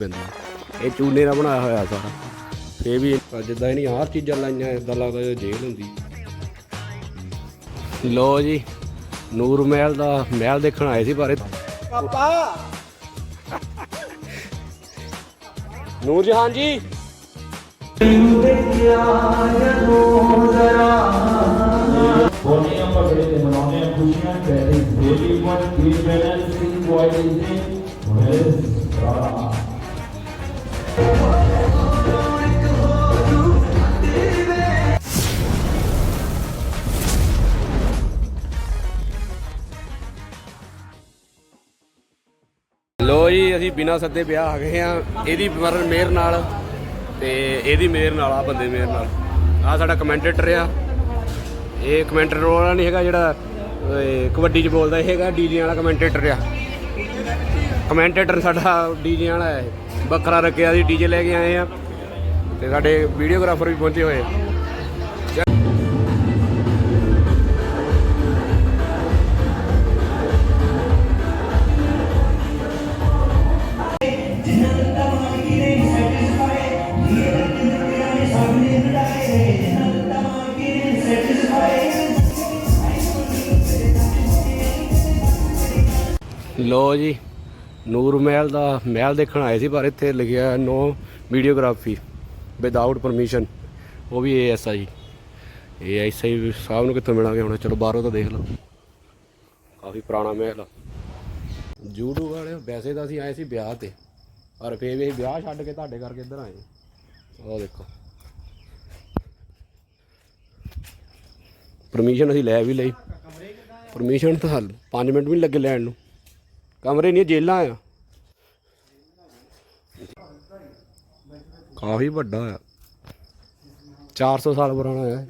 ਪੈਂਦੀ ਇਹ ਚੂਨੇ ਦਾ ਬਣਾਇਆ ਹੋਇਆ ਸਾਰਾ। ਫੇ ਵੀ ਜਿੱਦਾਂ ਇਹਨੀ ਆਹ ਚੀਜ਼ਾਂ ਲਾਈਆਂ ਇਦਾਂ ਲੱਗਦਾ ਜਿਵੇਂ ਜੇਲ੍ਹ ਹੁੰਦੀ। ਲੋ ਜੀ ਨੂਰ ਮਹਿਲ ਦਾ ਮਹਿਲ ਦੇਖਣ ਆਏ ਸੀ ਪਰ ਪਾਪਾ! ਨੂਰ ਜਹਾਨ ਜੀ ਹੋਣੇ ਲੋ ਜੀ, ਅਸੀਂ ਬਿਨਾਂ ਸੱਦੇ ਵਿਆਹ ਆ ਗਏ ਆ ਇਹਦੀ ਮਰਨ ਮੇਰ ਨਾਲ ਤੇ ਇਹਦੀ ਮੇਰ ਨਾਲ ਆ ਬੰਦੇ ਮੇਰ ਨਾਲ। ਆ ਸਾਡਾ ਕਮੈਂਟੇਟਰ ਆ। ਇਹ ਕਮੈਂਟੇਟਰ ਵਾਲਾ ਨਹੀਂ ਹੈਗਾ ਜਿਹੜਾ ਕਬੱਡੀ 'ਚ ਬੋਲਦਾ, ਇਹ ਹੈਗਾ ਡੀਜੇ ਵਾਲਾ ਕਮੈਂਟੇਟਰ ਆ। ਕਮੈਂਟੇਟਰ ਸਾਡਾ ਡੀਜੇ ਵਾਲਾ ਹੈ। ਬੱਕਰਾ ਰੱਖਿਆ ਸੀ ਡੀਜੇ ਲੈ ਕੇ ਆਏ ਆ। ਤੇ ਸਾਡੇ ਵੀਡੀਓਗ੍ਰਾਫਰ ਵੀ ਪਹੁੰਚੇ ਹੋਏ ਆ। ਲੋ ਜੀ, ਨੂਰ ਮਹਿਲ ਦਾ ਮਹਿਲ ਦੇਖਣ ਆਏ ਸੀ, ਪਰ ਇੱਥੇ ਲਿਖਿਆ ਨੋ ਵੀਡੀਓਗ੍ਰਾਫੀ ਵਿਦਆਊਟ ਪਰਮਿਸ਼ਨ ਉਹ ਵੀ ਏਐਸਆਈ ਏਐਸਆਈ ਸਾਹਿਬ ਨੂੰ ਕਿੱਥੋਂ ਮਿਲਾਂਗੇ ਹੁਣ? ਚਲੋ ਬਾਹਰੋਂ ਤਾਂ ਦੇਖ ਲਓ। ਕਾਫੀ ਪੁਰਾਣਾ ਮਹਿਲ ਆ। ਜੂਡੂ ਵਾਲੇ ਵੈਸੇ ਤਾਂ ਅਸੀਂ ਆਏ ਸੀ ਵਿਆਹ ਤੇ, ਪਰ ਫੇਰ ਵੀ ਅਸੀਂ ਵਿਆਹ ਛੱਡ ਕੇ ਤੁਹਾਡੇ ਕਰਕੇ ਇੱਧਰ ਆਏ ਉਹ ਦੇਖੋ। ਪਰਮਿਸ਼ਨ ਅਸੀਂ ਲੈ ਵੀ ਲਈ। ਪਰਮਿਸ਼ਨ ਤਾਂ 5 ਮਿੰਟ ਵੀ ਨਹੀਂ ਲੱਗੇ ਲੈਣ ਨੂੰ। ਕਮਰੇ ਨਹੀਂ, ਜੇਲਾਂ ਆ। ਕਾਫੀ ਵੱਡਾ ਆ। 400 ਸਾਲ ਪੁਰਾਣਾ ਆ।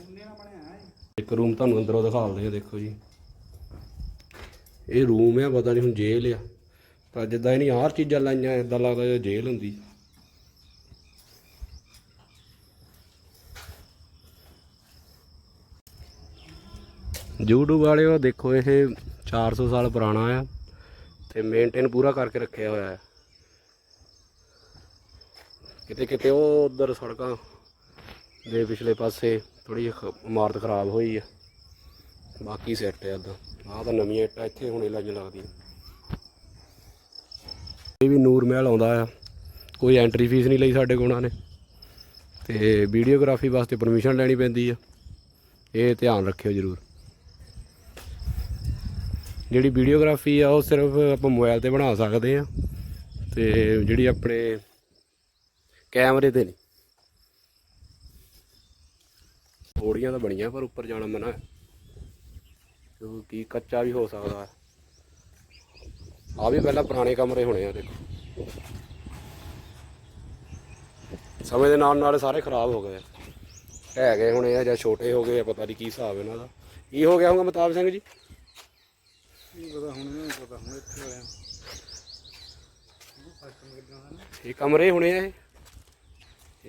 ਇੱਕ ਰੂਮ ਤੁਹਾਨੂੰ ਅੰਦਰੋਂ ਦਿਖਾਉਂਦੇ ਆ, ਦੇਖੋ ਜੀ। ਇਹ ਰੂਮ ਆ, ਪਤਾ ਨਹੀਂ ਹੁਣ ਜੇਲ੍ਹ ਆ। ਪਰ ਜਿੱਦਾਂ ਇਹਨੀ ਹਰ ਚੀਜ਼ਾਂ ਲਾਈਆਂ ਇਦਾਂ ਲੱਗਦਾ ਜਿਵੇਂ ਜੇਲ੍ਹ ਹੁੰਦੀ। YouTube ਵਾਲਿਓ ਦੇਖੋ, ਇਹ 400 ਸਾਲ ਪੁਰਾਣਾ ਆ। ਤੇ ਮੇਨਟੇਨ ਪੂਰਾ ਕਰਕੇ ਰੱਖਿਆ ਹੋਇਆ ਹੈ। ਕਿਤੇ ਕਿਤੇ ਉਹ ਉਧਰ ਸੜਕਾਂ ਦੇ ਪਿਛਲੇ ਪਾਸੇ ਥੋੜੀ ਇਮਾਰਤ ਖਰਾਬ ਹੋਈ ਆ ਬਾਕੀ ਸੈੱਟ ਆ ਉਦਾਂ ਆਹ ਤਾਂ ਨਵੀਂ ਇੱਟਾਂ ਇੱਥੇ ਹੁਣੇ ਲੱਗ ਲੱਗਦੀ ਇਹ ਵੀ ਨੂਰ ਮਹਿਲ ਆਉਂਦਾ ਆ। ਕੋਈ ਐਂਟਰੀ ਫੀਸ ਨਹੀਂ ਲਈ ਸਾਡੇ ਕੋਲ ਉਹਨਾਂ ਨੇ। ਤੇ ਵੀਡੀਓਗ੍ਰਾਫੀ ਵਾਸਤੇ ਪਰਮਿਸ਼ਨ ਲੈਣੀ ਪੈਂਦੀ ਆ। ਇਹ ਧਿਆਨ ਰੱਖਿਓ ਜ਼ਰੂਰ। ਜਿਹੜੀ ਵੀਡੀਓਗ੍ਰਾਫੀ ਆ, ਉਹ ਸਿਰਫ ਆਪਾਂ ਮੋਬਾਈਲ ਤੇ ਬਣਾ ਸਕਦੇ ਆ। ਤੇ ਜਿਹੜੀ ਆਪਣੇ ਕੈਮਰੇ ਤੇ ਨਹੀਂ ਥੋੜੀਆਂ ਤਾਂ ਬਣੀਆਂ, ਪਰ ਉੱਪਰ ਜਾਣਾ ਮਨਾ। ਕਿਉਂਕਿ ਕੱਚਾ ਵੀ ਹੋ ਸਕਦਾ ਹੈ। ਆ ਵੀ ਪਹਿਲਾਂ ਪੁਰਾਣੇ ਕਮਰੇ ਹੋਣੇ ਆ, ਦੇਖੋ। ਸਮੇਂ ਦੇ ਨਾਲ ਨਾਲ ਸਾਰੇ ਖਰਾਬ ਹੋ ਗਏ ਆ। ਗਏ ਹੋਣੇ ਆ ਜਾਂ ਛੋਟੇ ਹੋ ਗਏ ਆ, ਪਤਾ ਨਹੀਂ ਕੀ ਹਿਸਾਬ ਇਹਨਾਂ ਦਾ। ਕੀ ਹੋ ਗਿਆ ਹੋਊਗਾ ਮਤਾਬ ਸਿੰਘ ਜੀ? ਇਹ ਕਮਰੇ ਹੋਣੇ ਆ ਇਹ।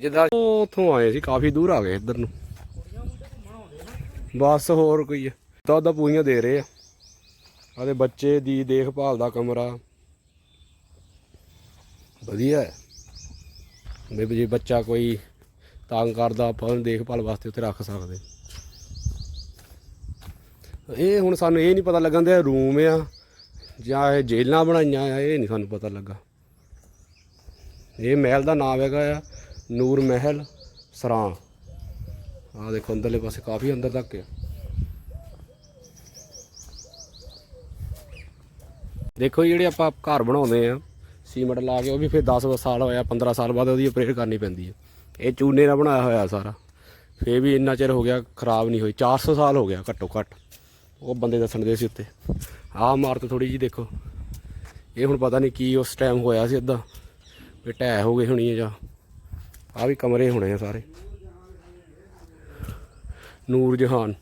ਜਿੱਦਾਂ ਉਹ ਉੱਥੋਂ ਆਏ ਸੀ ਕਾਫੀ ਦੂਰ ਆ ਗਏ ਇੱਧਰ ਨੂੰ। ਬਸ ਹੋਰ ਕੋਈ ਹੈ ਤਾਂ ਉਹਦਾ ਪੂਰੀਆਂ ਦੇ ਰਹੇ ਆ। ਆਦੇ ਬੱਚੇ ਦੀ ਦੇਖਭਾਲ ਦਾ ਕਮਰਾ। ਵਧੀਆ ਹੈ ਵੀ ਜੇ ਬੱਚਾ ਕੋਈ ਤੰਗ ਕਰਦਾ ਆਪਾਂ ਉਹਨੂੰ ਦੇਖਭਾਲ ਵਾਸਤੇ ਉੱਥੇ ਰੱਖ ਸਕਦੇ। ਇਹ ਹੁਣ ਸਾਨੂੰ ਇਹ ਨਹੀਂ ਪਤਾ ਲੱਗਣ ਦੇ ਰੂਮ ਆ, ਜਾਂ ਇਹ ਜੇਲਾਂ ਬਣਾਈਆਂ ਆ, ਇਹ ਨਹੀਂ ਸਾਨੂੰ ਪਤਾ ਲੱਗਾ। ਇਹ ਮਹਿਲ ਦਾ ਨਾਮ ਹੈਗਾ ਆ, ਨੂਰ ਮਹਿਲ ਸਰਾਂ। ਆ ਦੇਖੋ, ਅੰਦਰਲੇ ਪਾਸੇ ਕਾਫੀ ਅੰਦਰ ਤੱਕ ਆ। ਦੇਖੋ ਜੀ, ਜਿਹੜੇ ਆਪਾਂ ਘਰ ਬਣਾਉਂਦੇ ਆ, ਸੀਮੈਂਟ ਲਾ ਕੇ, ਉਹ ਵੀ ਫਿਰ 10 ਸਾਲ ਹੋਇਆ 15 ਸਾਲ ਬਾਅਦ ਉਹਦੀ ਅਪਰੇਟ ਕਰਨੀ ਪੈਂਦੀ ਹੈ ਇਹ ਚੂਨੇ ਨਾਲ ਬਣਾਇਆ ਹੋਇਆ ਸਾਰਾ। ਫੇਰ ਵੀ ਇੰਨਾ ਚਿਰ ਹੋ ਗਿਆ, ਖਰਾਬ ਨਹੀਂ ਹੋਈ। 400 ਸਾਲ ਹੋ ਗਿਆ, ਘੱਟੋ ਘੱਟ। ਉਹ ਬੰਦੇ ਦੱਸਣ ਦੇ ਸੀ ਉੱਤੇ। ਆਹ ਇਮਾਰਤ ਥੋੜੀ ਜੀ ਦੇਖੋ। ਇਹ ਹੁਣ ਪਤਾ ਨਹੀਂ ਕੀ ਉਸ ਟਾਈਮ ਹੋਇਆ ਸੀ ਇਦਾਂ ਵੀ ਢਹਿ ਹੋ ਗਏ ਹੋਣੀ ਹੈ ਜਾਂ ਆ ਵੀ ਕਮਰੇ ਹੋਣੇ ਆ ਸਾਰੇ। ਨੂਰ ਜਹਾਨ।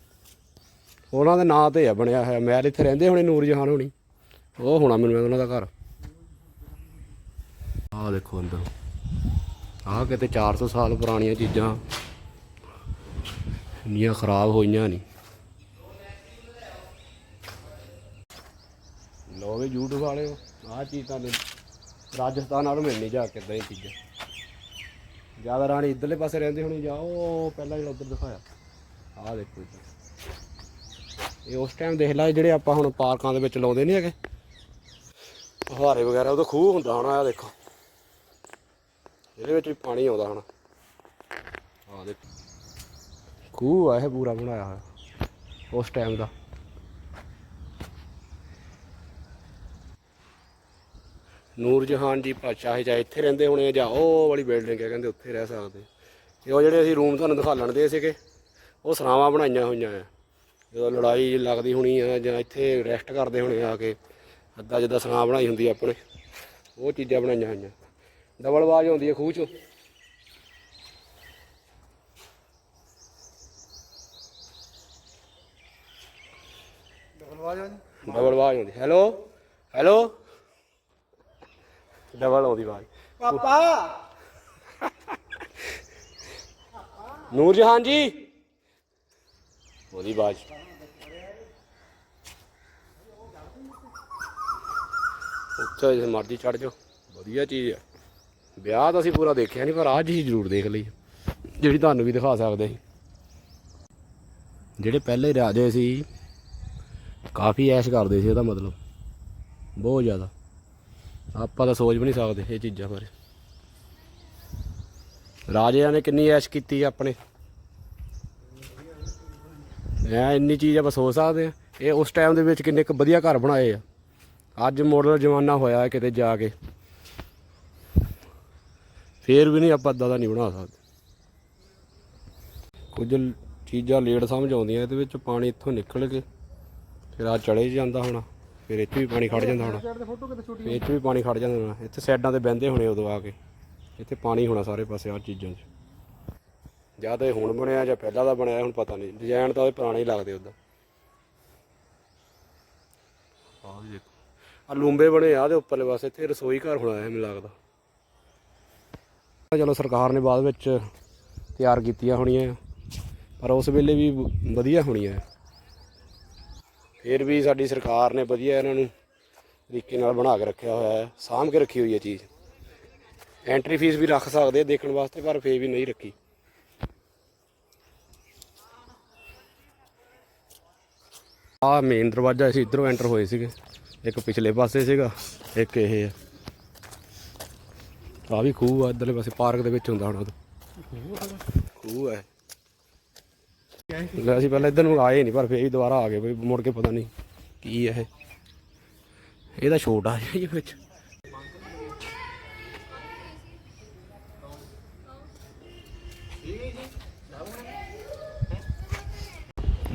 ਉਹਨਾਂ ਦੇ ਨਾਂ ਤੇ ਆ ਬਣਿਆ ਹੋਇਆ। ਮੈਂ ਇੱਥੇ ਰਹਿੰਦੇ ਹੋਣੇ ਨੂਰ ਜਹਾਨ ਹੋਣੀ। ਉਹ ਹੋਣਾ ਮੈਨੂੰ ਉਹਨਾਂ ਦਾ ਘਰ। ਆਹ ਦੇਖੋ ਅੰਦਰ। ਆਹ ਕਿਤੇ 400 ਸਾਲ ਪੁਰਾਣੀਆਂ ਚੀਜ਼ਾਂ। ਇੰਨੀਆਂ ਖਰਾਬ ਹੋਈਆਂ ਨਹੀਂ ਲੋ ਵੀ YouTube ਵਾਲਿਓ ਆਹ ਚੀਜ਼ ਤਾਂ ਰਾਜਸਥਾਨ ਨਾਲੋਂ ਮਿਲਣੀ ਜਾ ਕੇ ਇਦਾਂ ਚੀਜ਼ਾਂ। ਜ਼ਿਆਦਾ ਰਾਣੀ ਇਧਰਲੇ ਪਾਸੇ ਰਹਿੰਦੇ ਹੋਣੀ ਜਾਂ ਉਹ ਪਹਿਲਾਂ ਜਿਹੜਾ ਉਧਰ ਦਿਖਾਇਆ। ਆਹ ਦੇਖੋ ਜੀ। ਇਹ ਉਸ ਟਾਈਮ ਦੇਖ ਲੈ ਜਿਹੜੇ ਆਪਾਂ ਹੁਣ ਪਾਰਕਾਂ ਦੇ ਵਿੱਚ ਲਾਉਂਦੇ ਨਹੀਂ ਹੈਗੇ। ਫੁਹਾਰੇ ਵਗੈਰਾ ਉਹਦਾ ਖੂਹ ਹੁੰਦਾ ਹੋਣਾ, ਆਹ ਦੇਖੋ। ਇਹਦੇ ਵਿੱਚ ਵੀ ਪਾਣੀ ਆਉਂਦਾ ਹੋਣਾ। ਆਹ ਦੇਖੋ। ਖੂਹ ਆ, ਇਹ ਪੂਰਾ ਬਣਾਇਆ ਹੋਇਆ। ਉਸ ਟਾਈਮ ਦਾ। ਨੂਰ ਜਹਾਨ ਜੀ ਪਾਤਸ਼ਾਹ ਚਾਹੇ ਇੱਥੇ ਰਹਿੰਦੇ ਹੋਣੇ ਜਾਂ ਉਹ ਵਾਲੀ ਬਿਲਡਿੰਗ ਹੈ ਕਹਿੰਦੇ ਉੱਥੇ ਰਹਿ ਸਕਦੇ ਤੇ ਉਹ ਜਿਹੜੇ ਅਸੀਂ ਰੂਮ ਤੁਹਾਨੂੰ ਦਿਖਾਲਣ ਦੇ ਸੀਗੇ ਉਹ ਸਰਾਵਾਂ ਬਣਾਈਆਂ ਹੋਈਆਂ ਆ। ਜਦੋਂ ਲੜਾਈ ਲੱਗਦੀ ਹੋਣੀ ਆ ਜਾਂ ਇੱਥੇ ਰੈਸਟ ਕਰਦੇ ਹੋਣੇ ਆ ਕੇ ਅੱਧਾ ਜਿੱਦਾਂ ਸਰਾਂ ਬਣਾਈ ਹੁੰਦੀ ਆਪਣੇ ਉਹ ਚੀਜ਼ਾਂ ਬਣਾਈਆਂ ਹੋਈਆਂ। ਡਬਲ ਆਵਾਜ਼ ਆਉਂਦੀ ਹੈ ਖੂਹ ਚੋਂ। ਡਬਲ ਆਵਾਜ਼ ਆਉਂਦੀ? ਹੈਲੋ ਹੈਲੋ ਡਬਲ ਆਉਂਦੀ ਆਵਾਜ਼। ਪਾਪਾ! ਨੂਰ ਜਹਾਨ ਜੀ! ਉਹਦੀ ਆਵਾਜ਼। ਉੱਥੇ ਜੇ ਮਰਜ਼ੀ ਚੜ ਜਾਓ। ਵਧੀਆ ਚੀਜ਼ ਆ। ਵਿਆਹ ਤਾਂ ਅਸੀਂ ਪੂਰਾ ਦੇਖਿਆ ਨਹੀਂ ਪਰ ਆਹ ਚੀਜ਼ ਜ਼ਰੂਰ ਦੇਖ ਲਈ। ਜਿਹੜੀ ਤੁਹਾਨੂੰ ਵੀ ਦਿਖਾ ਸਕਦੇ ਸੀ। ਜਿਹੜੇ ਪਹਿਲੇ ਰਾਜੇ ਸੀ ਕਾਫੀ ਐਸ਼ ਕਰਦੇ ਸੀ ਇਹਦਾ ਮਤਲਬ। ਬਹੁਤ ਜ਼ਿਆਦਾ। ਆਪਾਂ ਤਾਂ ਸੋਚ ਵੀ ਨਹੀਂ ਸਕਦੇ ਇਹ ਚੀਜ਼ਾਂ ਬਾਰੇ। ਰਾਜਿਆਂ ਨੇ ਕਿੰਨੀ ਐਸ਼ ਕੀਤੀ ਆਪਣੇ। ਐ ਇੰਨੀ ਚੀਜ਼ ਆਪਾਂ ਸੋਚ ਸਕਦੇ ਆ। ਇਹ ਉਸ ਟਾਈਮ ਦੇ ਵਿੱਚ ਕਿੰਨੇ ਕੁ ਵਧੀਆ ਘਰ ਬਣਾਏ ਆ। ਅੱਜ ਮਾਡਲ ਜ਼ਮਾਨਾ ਹੋਇਆ ਕਿਤੇ ਜਾ ਕੇ। ਫੇਰ ਵੀ ਨਹੀਂ ਆਪਾਂ ਏਦਾਂ ਦਾ ਨਹੀਂ ਬਣਾ ਸਕਦੇ। ਕੁਝ ਚੀਜ਼ਾਂ ਲੇਟ ਸਮਝ ਆਉਂਦੀਆਂ, ਇਹਦੇ ਵਿੱਚ ਪਾਣੀ ਇੱਥੋਂ ਨਿਕਲ ਕੇ, ਫਿਰ ਆ ਚੜੇ ਜਾਂਦਾ ਹੋਣਾ। ਫਿਰ ਇੱਥੇ ਵੀ ਪਾਣੀ ਖੜ ਜਾਂਦਾ ਹੋਣਾ। ਫੋਟੋ ਕਿਤੇ ਛੋਟੀ ਫਿਰ ਇੱਥੇ ਵੀ ਪਾਣੀ ਖੜ ਜਾਂਦਾ ਹੋਣਾ। ਇੱਥੇ ਸਾਈਡਾਂ ਤੇ ਬਹਿੰਦੇ ਹੋਣੇ ਉਦੋਂ ਆ ਕੇ। ਇੱਥੇ ਪਾਣੀ ਹੋਣਾ ਸਾਰੇ ਪਾਸੇ ਆ ਚੀਜ਼ਾਂ 'ਚ। ਜਾਂ ਤਾਂ ਇਹ ਹੁਣ ਬਣਿਆ ਜਾਂ ਪਹਿਲਾਂ ਦਾ ਬਣਿਆ ਹੁਣ ਪਤਾ ਨਹੀਂ। ਡਿਜ਼ਾਈਨ ਤਾਂ ਉਹ ਪੁਰਾਣੇ ਹੀ ਲੱਗਦੇ ਉਦਾਂ। ਆਹ ਵੀ ਦੇਖੋ। ਆ ਲੂੰਬੇ ਬਣੇ ਆ ਦੇ ਉੱਪਰਲੇ ਪਾਸੇ ਇੱਥੇ ਰਸੋਈ ਘਰ ਹੋਣਾ ਹੈ ਮੈਨੂੰ ਲੱਗਦਾ। ਚਲੋ ਸਰਕਾਰ ਨੇ ਬਾਅਦ ਵਿੱਚ ਤਿਆਰ ਕੀਤੀਆਂ ਹੋਣੀਆਂ ਪਰ ਉਸ ਵੇਲੇ ਵੀ ਵ- ਵਧੀਆ ਹੋਣੀਆਂ ਫਿਰ ਵੀ ਸਾਡੀ ਸਰਕਾਰ ਨੇ ਵਧੀਆ ਇਹਨਾਂ ਨੂੰ ਤਰੀਕੇ ਨਾਲ ਬਣਾ ਕੇ ਰੱਖਿਆ ਹੋਇਆ ਹੈ, ਸਾਂਭ ਕੇ ਰੱਖੀ ਹੋਈ ਹੈ ਚੀਜ਼। ਐਂਟਰੀ ਫੀਸ ਵੀ ਰੱਖ ਸਕਦੇ ਆ ਦੇਖਣ ਵਾਸਤੇ, ਪਰ ਫੇਰ ਵੀ ਨਹੀਂ ਰੱਖੀ। ਆ ਮੇਨ ਦਰਵਾਜ਼ਾ ਅਸੀਂ ਇਧਰੋਂ ਐਂਟਰ ਹੋਏ ਸੀਗੇ। ਇੱਕ ਪਿਛਲੇ ਪਾਸੇ ਸੀਗਾ, ਇੱਕ ਇਹ ਹੈ ਆ ਵੀ ਖੂਹ ਆ, ਇਧਰਲੇ ਪਾਸੇ ਪਾਰਕ ਦੇ ਵਿੱਚ ਹੁੰਦਾ ਹੁਣ ਉਹ ਖੂਹ ਹੈ ਅਸੀਂ ਪਹਿਲਾਂ ਇੱਧਰ ਨੂੰ ਆਏ ਨਹੀਂ, ਪਰ ਫੇਰ ਵੀ ਦੁਬਾਰਾ ਆ ਗਏ ਵੀ ਮੁੜ ਕੇ ਪਤਾ ਨਹੀਂ ਕੀ ਹੈ ਇਹ। ਇਹਦਾ ਛੋਟਾ ਜਿਹਾ ਹੀ ਵਿੱਚ।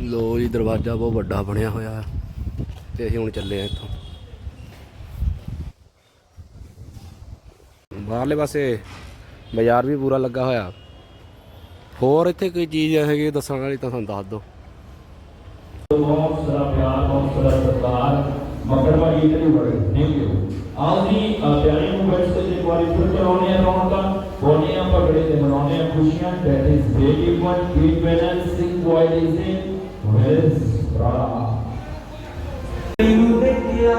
ਲੋ ਜੀ, ਦਰਵਾਜ਼ਾ ਬਹੁਤ ਵੱਡਾ ਬਣਿਆ ਹੋਇਆ ਤੇ ਅਸੀਂ ਹੁਣ ਚੱਲੇ ਆ ਇੱਥੋਂ। ਬਾਹਰਲੇ ਪਾਸੇ ਬਾਜ਼ਾਰ ਵੀ ਪੂਰਾ ਲੱਗਾ ਹੋਇਆ। ਹੋਰ ਇੱਥੇ ਕੋਈ ਚੀਜ਼ ਹੈਗੀ ਦੱਸਣ ਵਾਲੀ ਤਾਂ ਤੁਹਾਨੂੰ ਦੱਸ ਦਿਓ। ਬਹੁਤ ਸਾਰਾ ਪਿਆਰ ਬਹੁਤ ਸਾਰਾ ਸਤਿਕਾਰ ਮਗਰ ਭਾਈ ਇਤਨੀ ਬੜੇ ਥੈਂਕ ਯੂ ਆਓ ਜੀ ਅ, ਪਿਆਰੇ ਨੂੰ ਬੈਠ ਕੇ ਇੱਕ ਵਾਰੀ ਫਿਰ ਕਰਾਉਣੇ ਆ ਰੌਣਕਾਂ ਬੋਨੇ ਆ ਪਗੜੇ ਤੇ ਮਨਾਉਣੇ ਆ ਖੁਸ਼ੀਆਂ that is very one keep balancing while is in ਵਿਸ ਬਰਾ ਤੈਨੂੰ ਦੇਖਿਆ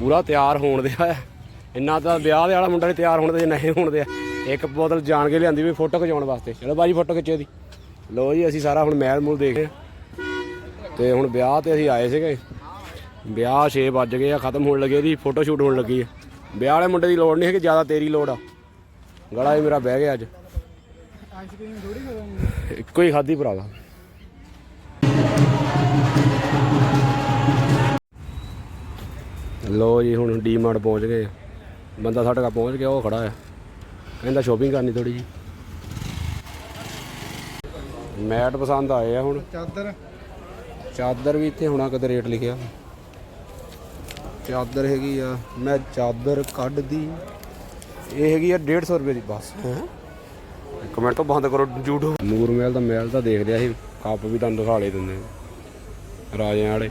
ਪੂਰਾ ਤਿਆਰ ਹੋਣ ਦੇ ਆ ਇੰਨਾ ਤਾਂ ਵਿਆਹ ਦੇ ਵਾਲਾ ਮੁੰਡਾ ਨੇ ਤਿਆਰ ਹੋਣ ਦੇ ਨਹੀਂ ਹੋਣ ਦੇ ਇੱਕ ਬੋਤਲ ਜਾਣ ਕੇ ਲਿਆਂਦੀ ਵੀ ਫੋਟੋ ਖਿਚਾਉਣ ਵਾਸਤੇ। ਚਲੋ ਬਾਜੀ ਫੋਟੋ ਖਿੱਚੇ ਦੀ ਲੋ ਜੀ, ਅਸੀਂ ਸਾਰਾ ਹੁਣ ਮਹਿਲ ਮੂਲ ਦੇਖੇ ਤੇ ਹੁਣ ਵਿਆਹ ਤੇ ਅਸੀਂ ਆਏ ਸੀਗੇ। ਵਿਆਹ 6 ਵੱਜ ਗਏ ਆ ਖਤਮ ਹੋਣ ਲੱਗੇ ਦੀ ਫੋਟੋ ਸ਼ੂਟ ਹੋਣ ਲੱਗੀ ਹੈ ਵਿਆਹ ਵਾਲੇ ਮੁੰਡੇ ਦੀ ਲੋੜ ਨਹੀਂ ਹੈ ਕਿ ਜ਼ਿਆਦਾ ਤੇਰੀ ਲੋੜ ਆ। ਗਲਾ ਵੀ ਮੇਰਾ ਬਹਿ ਗਿਆ ਅੱਜ। ਇੱਕੋ ਹੀ ਖਾਦੀ ਭਰਾਵਾ। ਲੋ ਜੀ ਹੁਣ ਡੀਮਾਰਟ ਪਹੁੰਚ ਗਏ। ਬੰਦਾ ਸਾਡੇ ਕੋਲ ਪਹੁੰਚ ਗਿਆ ਉਹ ਖੜਾ ਆ। ਕਹਿੰਦਾ ਸ਼ੋਪਿੰਗ ਕਰਨੀ ਥੋੜੀ ਜੀ। ਮੈਟ ਪਸੰਦ ਆਏ ਆ ਹੁਣ। ਚਾਦਰ। ਚਾਦਰ ਵੀ ਇੱਥੇ ਹੋਣਾ ਕਦੇ ਰੇਟ ਲਿਖਿਆ। ਚਾਦਰ ਹੈਗੀ ਆ, ਮੈਂ ਚਾਦਰ ਕੱਢਦੀ। ਇਹ ਹੈਗੀ ਆ 150 ਰੁਪਏ ਦੀ, ਬਸ। ਕਮੈਂਟੋ ਬੰਦ ਕਰੋ ਜੂਡੋ ਨੂਰ ਮਹਿਲ ਦਾ ਮਹਿਲ ਤਾਂ ਦੇਖ ਲਿਆ ਸੀ, ਕੱਪ ਵੀ ਤੁਹਾਨੂੰ ਦਿਖਾ ਲਏ ਦਿੰਦੇ ਰਾਜਿਆਂ ਵਾਲੇ।